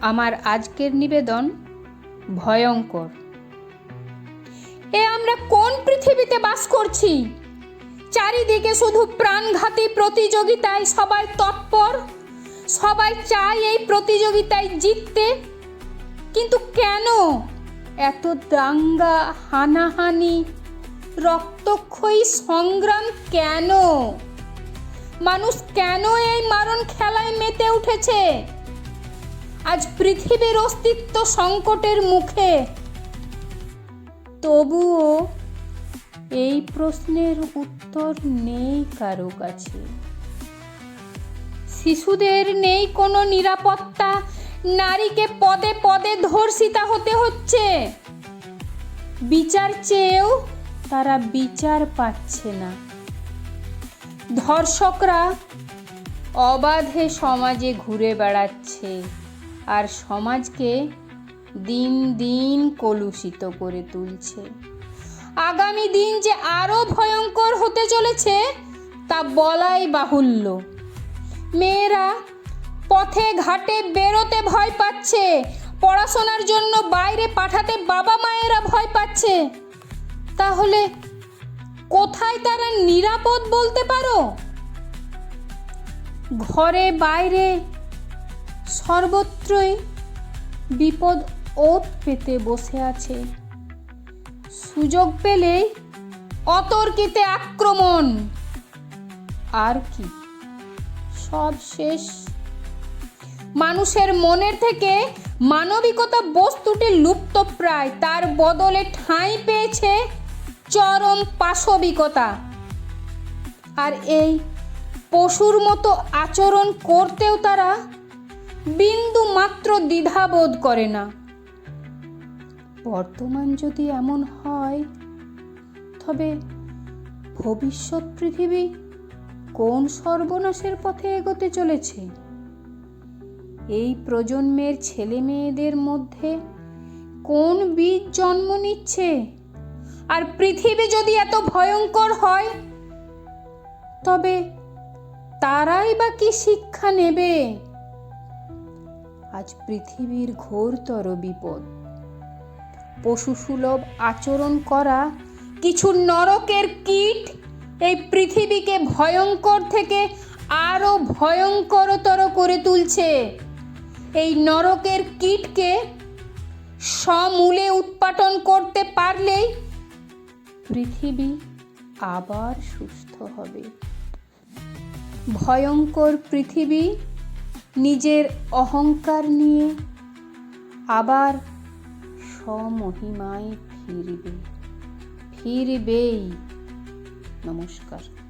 আমার আজকের নিবেদন ভয়ঙ্কর। এ আমরা কোন পৃথিবীতে বাস করছি? চারিদিকে শুধু প্রাণঘাতী প্রতিযোগিতায় সবাই তৎপর, সবাই চায় এই প্রতিযোগিতায় জিততে। কিন্তু কেন এত দাঙ্গা, হানাহানি, রক্তক্ষয়ী সংগ্রাম কেন? মানুষ কেন এই মারণ খেলায় মেতে উঠেছে? আজ পৃথিবীর অস্তিত্ব সংকটের মুখে। তবুও এই প্রশ্নের উত্তর নেই কারও কাছে। শিশুদের নেই কোনো নিরাপত্তা। নারীকে পদে পদে ধর্ষিতা হতে হচ্ছে। বিচার চেয়েও তারা বিচার পাচ্ছে না। ধর্ষকরা অবাধে সমাজে ঘুরে বেড়াচ্ছে। আর সমাজকে দিন দিন কলুষিত করে তুলছে। আগামী দিন যে আরও ভয়ঙ্কর হতে চলেছে, তা বলাই বাহুল্য। মেয়েরা পথে ঘাটে বেরোতে ভয় পাচ্ছে, পড়াশোনার জন্য বাইরে পাঠাতে বাবা মায়েরা ভয় পাচ্ছে। তাহলে কোথায় তারা নিরাপদ বলতে পারো? ঘরে বাইরে সর্বত্রই বিপদ ওত পেতে বসে আছে। সুযোগ পেলেই অতর্কিতে আক্রমণ। আর কি? সব শেষ। মানুষের মনের থেকে মানবিকতা বস্তুটি লুপ্ত প্রায়। তার বদলে ঠাঁই পেয়েছে চরম পাশবিকতা। আর এই পশুর মতো আচরণ করতেও তারা বিন্দু মাত্র দ্বিধাবোধ করে না। বর্তমান যদি এমন হয়, তবে ভবিষ্যৎ পৃথিবী কোন সর্বনাশের পথে এগোতে চলেছে? এই প্রজন্মের ছেলে মেয়েদের মধ্যে কোন বীজ জন্ম নিচ্ছে? আর পৃথিবী যদি এত ভয়ঙ্কর হয়, তবে তারাই বা কি শিক্ষা নেবে? আজ পৃথিবীর ঘোরতর বিপদ। পশুসুলভ আচরণ করা, কিছু নরকের কীট এই পৃথিবীকে ভয়ঙ্কর থেকে আরও ভয়ঙ্করতর করে তুলছে। এই নরকের কীটকে সমূলে উৎপাটন করতে পারলেই পৃথিবী আবার সুস্থ হবে। ভয়ঙ্কর পৃথিবী নিজের অহংকার নিয়ে আবার স্বমহিমায় ফিরবে। ফিরবেই। নমস্কার।